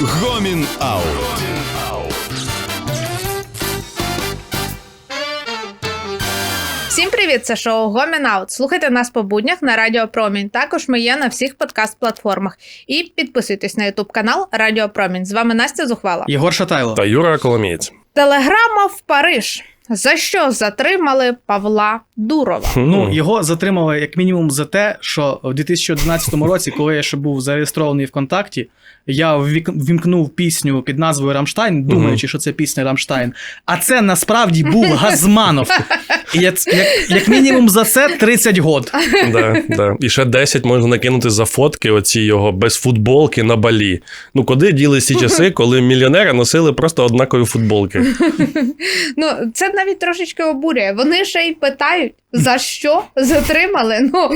Гомін Аут. Всім привіт! Це шоу Гомін Аут. Слухайте нас по буднях на Радіо Промінь. Також ми є на всіх подкаст-платформах. І підписуйтесь на Ютуб канал Радіо Промінь. З вами Настя Зухвала. Єгор Шатайло. Та Юра Коломієць. Телеграма в Париж. За що затримали Павла Дурова? Ну, його затримали як мінімум за те, що в 2011 році, коли я ще був зареєстрований ВКонтакті, я ввімкнув пісню під назвою Рамштайн, думаючи, що це пісня Рамштайн. А це насправді був Газманов. І як, як, як мінімум за це 30 год. да, да. І ще 10 можна накинути за фотки оці його без футболки на балі. Ну, куди ділись ті часи, коли мільйонери носили просто однакові футболки? Ну, це навіть трошечки обурює. Вони ще й питають, за що затримали. Ну,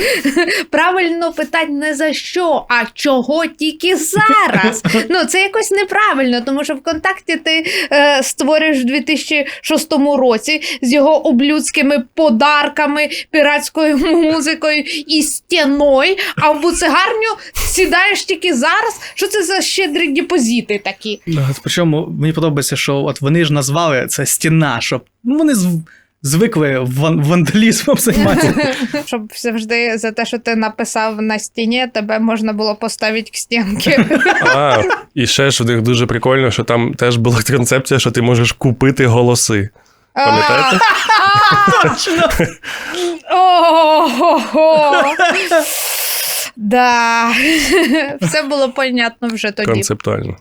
правильно питати не за що, а чого тільки зараз. Ну, це якось неправильно, тому що ВКонтакті ти е, створиш в 2006 році з його облюдськими подарками, піратською музикою і стіною, а в буцегарню сідаєш тільки зараз. Що це за щедрі депозити такі? Причому мені подобається, що от вони ж назвали це стіна, щоб ну, вони зв- звикли ван- вандалізмом займатися. Щоб завжди за те, що ти написав на стіні, тебе можна було поставити к стінки. А, і ще ж в них дуже прикольно, що там теж була концепція, що ти можеш купити голоси. Пам'ятаєте? Точно! Ого! Да, все було понятно вже тоді. Концептуально.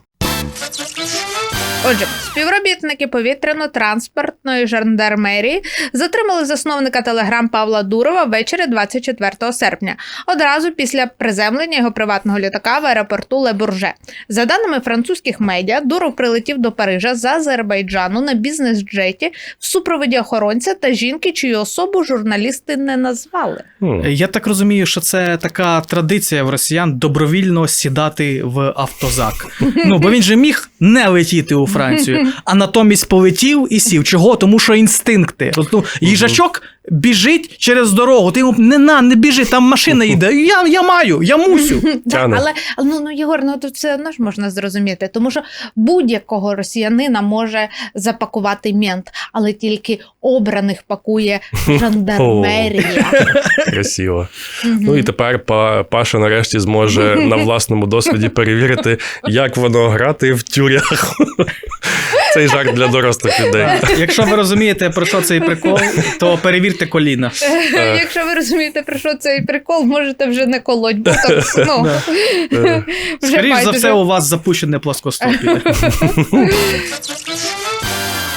Отже, співробітники повітряно-транспортної жандармерії затримали засновника телеграм Павла Дурова ввечері 24 серпня, одразу після приземлення його приватного літака в аеропорту Лебурже. За даними французьких медіа, Дуров прилетів до Парижа з Азербайджану на бізнес-джеті в супроводі охоронця та жінки, чию особу журналісти не назвали. Я так розумію, що це така традиція в росіян добровільно сідати в автозак. Ну, бо він же міг не летіти у Францію, а натомість полетів і сів. Чого? Тому що інстинкти. Ну, їжачок біжить через дорогу. Ти йому не на, не біжи, там машина їде. Я, я маю, я мусю. Да, але але, ну, ну Єгор, ну тут все одно ж можна зрозуміти, тому що будь-якого росіянина може запакувати мент, але тільки обраних пакує жандармерія. Красиво. Ну і тепер Па- Паша нарешті зможе на власному досвіді перевірити, як воно грати в тюрях. Цей жарт для дорослих людей. Якщо ви розумієте, про що цей прикол, то перевірте коліна. Якщо ви розумієте, про що цей прикол, можете вже не колоть ботокс. Ну, Да. Е, Скоріш за все, у вас запущене плоскостоп'я.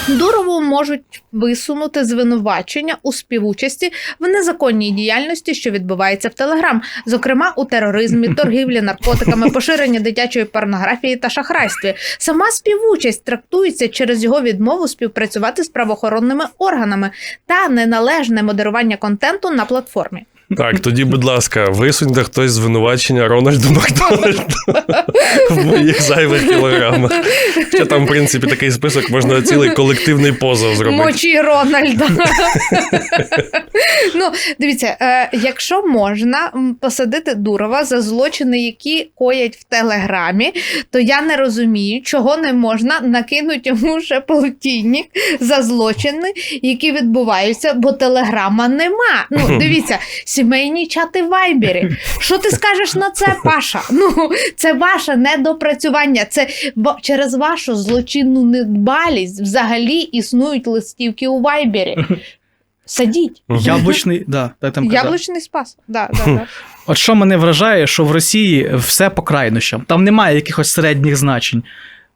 Дурову можуть висунути звинувачення у співучасті в незаконній діяльності, що відбувається в Телеграм, зокрема у тероризмі, торгівлі наркотиками, поширенні дитячої порнографії та шахрайстві. Сама співучасть трактується через його відмову співпрацювати з правоохоронними органами та неналежне модерування контенту на платформі. Так, тоді, будь ласка, висуньте хтось звинувачення Рональду Макдональду в моїх зайвих кілограмах. Хоча там, в принципі, такий список можна цілий колективний позов зробити. Мочі Рональда. ну, дивіться, е, якщо можна посадити Дурова за злочини, які коять в Телеграмі, то я не розумію, чого не можна накинути йому ще полтинник за злочини, які відбуваються, бо Телеграма нема. Ну, дивіться, сімейні чати в Вайбері. Що ти скажеш на це, Паша? Ну, це ваше недопрацювання. Це через вашу злочинну недбалість взагалі існують листівки у Вайбері. Садіть. Яблучний, да, там. Яблучний спас. Да, да, да. От що мене вражає, що в Росії все по крайнощам. Там немає якихось середніх значень.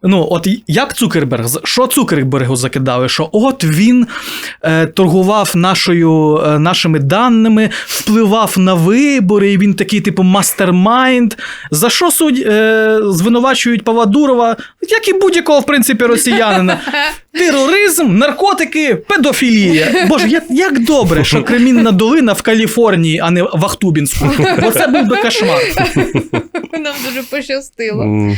Ну, от як Цукерберг, що Цукербергу закидали? Що от він е, торгував нашою, е, нашими даними, впливав на вибори, і він такий, типу, мастермайнд. За що судь е, звинувачують Павла Дурова, як і будь-якого, в принципі, росіянина? Тероризм, наркотики, педофілія. Боже, як, як добре, що Кремінна долина в Каліфорнії, а не в Ахтубінську. Оце був би кошмар. Нам дуже пощастило.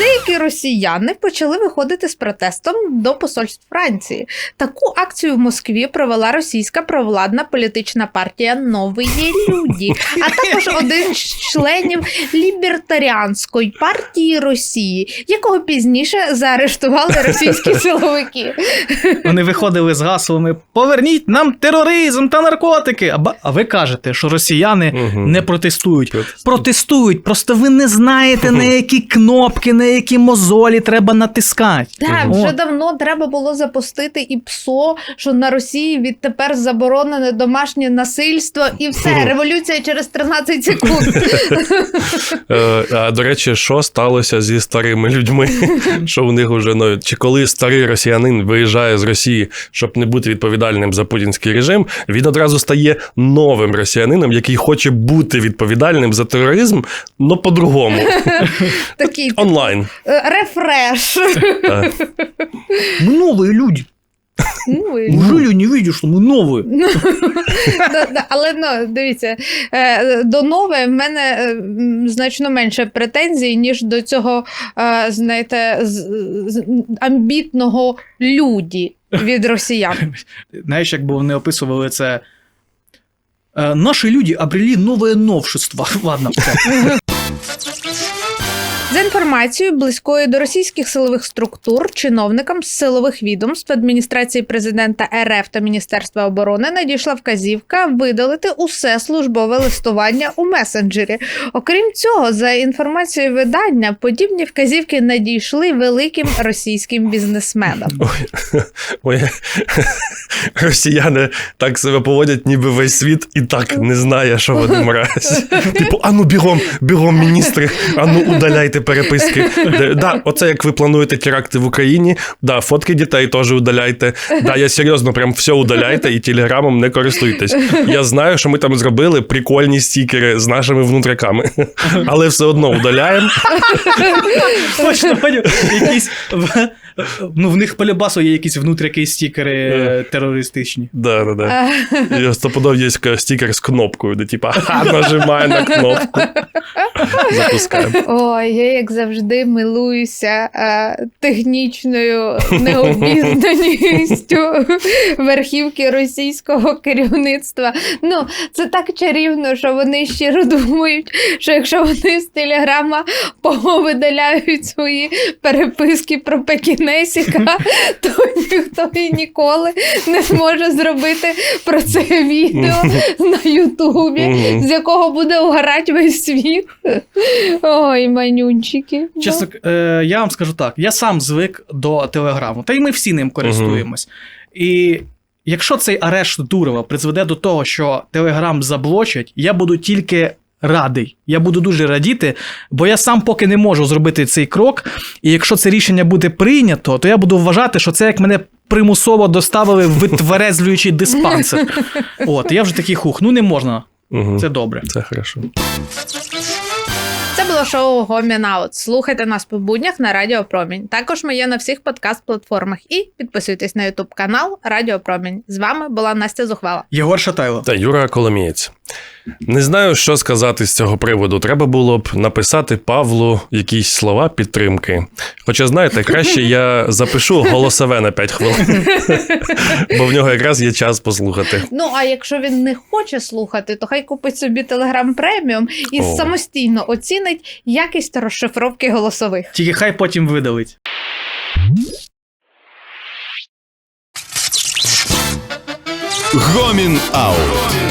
Деякі росіяни почали виходити з протестом до посольств Франції. Таку акцію в Москві провела російська провладна політична партія Нові люди, а також один з членів лібертаріанської партії Росії, якого пізніше заарештували російські силовики. Вони виходили з гаслами Поверніть нам тероризм та наркотики. А, ви кажете, що росіяни Мгм. не. Протестують. Протестують, просто ви не знаєте, на які кнопки, на які мозолі треба натискати. Так, Мгм. вже давно треба було запустити і ПСО, що на Росії відтепер заборонене домашнє насильство, і все, революція через 13 секунд. Е, а до речі, що сталося зі старими людьми? Що в них уже ну, чи коли старий росіянин виїжджає з Росії, щоб не бути відповідальним за путінський режим, він одразу стає новим росіянином, який хоче бути відповідальним за тероризм, але по-другому. Такий Онлайн е, рефреш. Так. Мы новые люди. Ну, і- Неужели не видишь, что мы новые? Да, да, Але ну, дивіться, е, до нове в мене е, м, значно менше претензій, ніж до цього, е, знаєте, з- з- амбітного люді від росіян. Знаєш, якби вони описували це. Е, Наші люди обрели нове новшество. Ладно, все. За інформацією близькою до російських силових структур, чиновникам з силових відомств адміністрації президента РФ та Міністерства оборони надійшла вказівка видалити усе службове листування у месенджері. Окрім цього, за інформацією видання, подібні вказівки надійшли великим російським бізнесменам. Ой, ой, росіяни так себе поводять, ніби весь світ і так не знає, що вони мразь. Типу, ану бігом, бігом, міністри, ану удаляйте переписки. Де- Да, оце як ви плануєте теракти в Україні. Да, фотки дітей теж удаляйте. Да, я серйозно, прям все удаляйте і телеграмом не користуйтесь. Я знаю, що ми там зробили прикольні стікери з нашими внутряками, але все одно удаляємо. Точно. Якісь. в- Ну, в них по любасу є якісь внутрякі стікери терористичні. Да, да, да. І є стікер з кнопкою, де типа нажимає на кнопку. Запускаємо. Ой, я як завжди милуюся е, технічною необізнаністю верхівки російського керівництва. Ну, це так чарівно, що вони щиро думають, що якщо вони з телеграма повидаляють свої переписки про Пекінесіка, то ніхто і ніколи не зможе зробити про це відео на Ютубі, з якого буде угорати весь світ. Ой, манюнчики. Чесно, е, я вам скажу так: я сам звик до телеграму, та й ми всі ним користуємось. І якщо цей арешт Дурова призведе до того, що Телеграм заблочать, я буду тільки. Радий, я буду дуже радіти, бо я сам поки не можу зробити цей крок. І якщо це рішення буде прийнято, то я буду вважати, що це як мене примусово доставили в витверезлюючий диспансер. От, я вже такий хух, ну не можна, Мгм. це добре. Це хорошо. Було шоу Гомін Аут. Слухайте нас по буднях на Радіо Промінь. Також ми є на всіх подкаст-платформах. І підписуйтесь на Ютуб канал Радіо Промінь. З вами була Настя Зухвала. Єгор Шатайло. Та Юра Коломієць. Не знаю, що сказати з цього приводу. Треба було б написати Павлу якісь слова підтримки. Хоча, знаєте, краще я запишу голосове на 5 хвилин, бо в нього якраз є час послухати. Ну а якщо він не хоче слухати, то хай купить собі Телеграм преміум і О. самостійно оцінить якість розшифровки голосових. Тільки хай потім видалить. Гомін Аут.